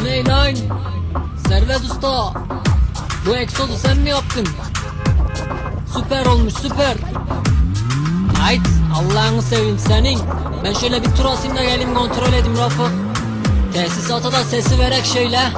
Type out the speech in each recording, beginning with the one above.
O ne lan? Servet Usta. Bu egzozu sen mi yaptın? Süper olmuş süper. Hayt Allah'ını seveyim senin. Ben şöyle bir tur atayım da geleyim kontrol edeyim Rafı. Tesisata da sesi verek şöyle.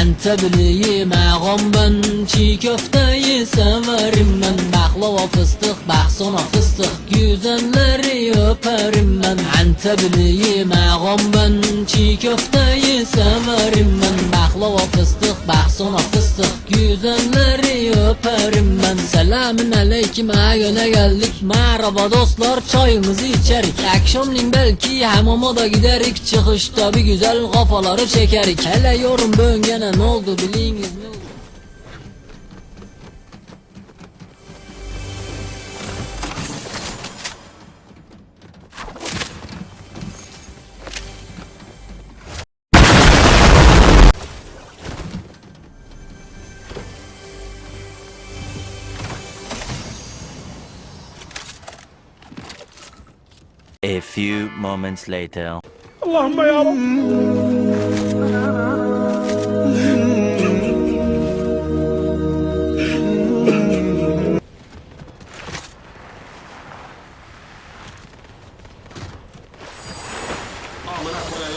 Antepliyim ağam ben Çiğ köfteyi severim ben Baklava fıstık bak sonra fıstık Güzelleri öperim ben Antepliyim ağam ben. Çiğ köfteyi severim ben. Baklava fıstık bak sonra fıstık. Güzelleri öperim ben. Selamün aleyküm ayöne geldik. Merhaba dostlar çayımızı içerik. Akşamleyin belki hamama da giderik. Çıkışta bir güzel kafaları çekerik. Hele yorum bölgene ne oldu biliniz mi? A few moments later. Koyayım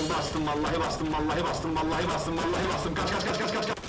bastım bastım bastım bastım bastım kaç kaç kaç kaç kaç kaç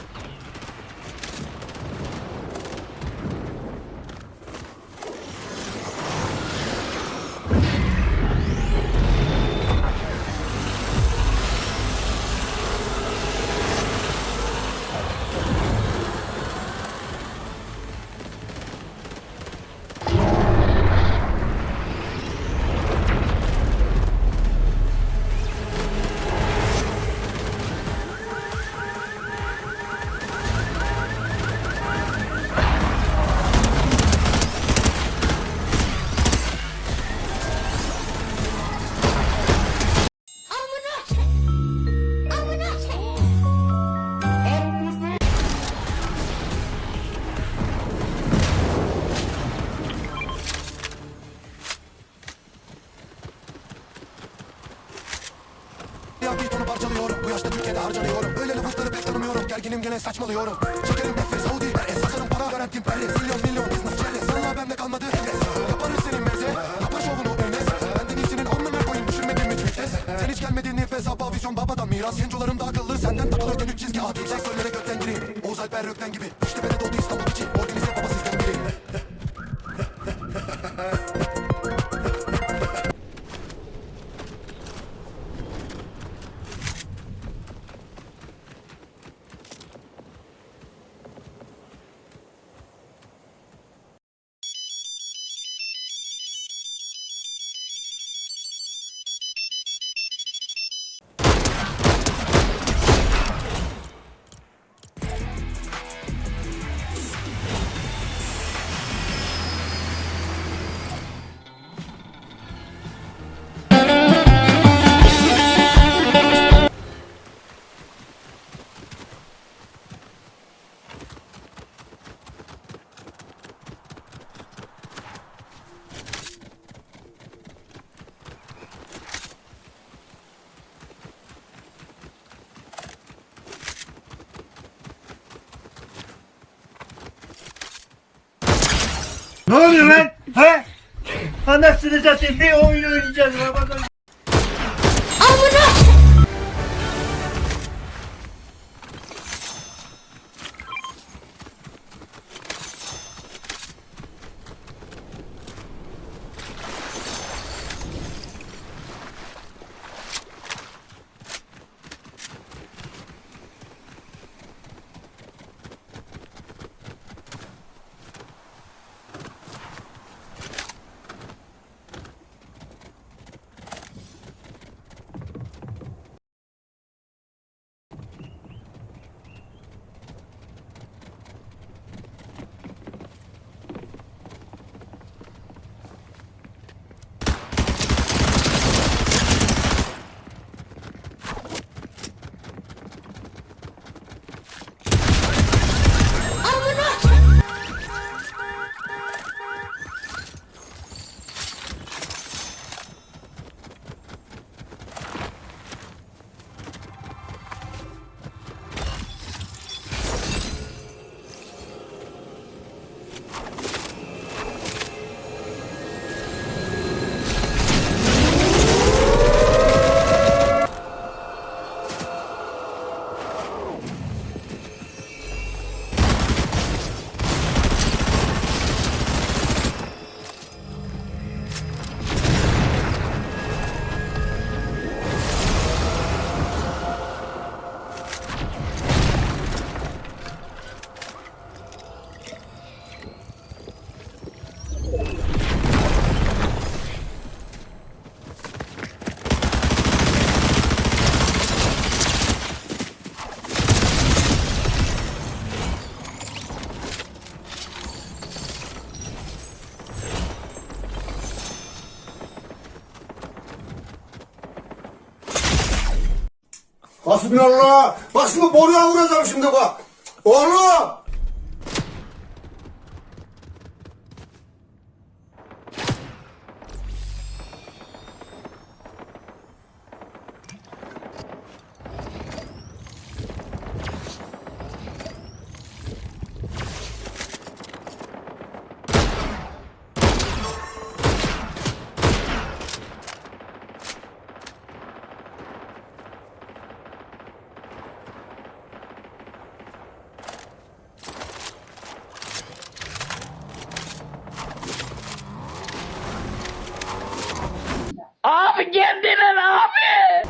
harcanıyorum Öyle lafızları pek tanımıyorum. Gerginim gene saçmalıyorum. Çekerim nefes. Saudi Ben esasarım para garantim Paris. Milyon milyon business çerez Valla bende kalmadı heves Yaparız senin meze. Yapar şovunu enes. Benden iyisinin alnına koyun Düşürmedim hiç vites. Sen hiç gelmedin nefes Hava vizyon babadan miras. Gencolarım da akıllı. Senden takılırken üç çizgi adi Sektörlere gökten gireyim. Oğuz Alper Rökten gibi. Üçte beni doldu İstanbul için Ne oluyor lan? He? Anasını satayım bir oyun oynayacağız. Ramazan. Hasbinallah. Bak şimdi boruya vuracağım şimdi bak. Oğlum. kendine abi.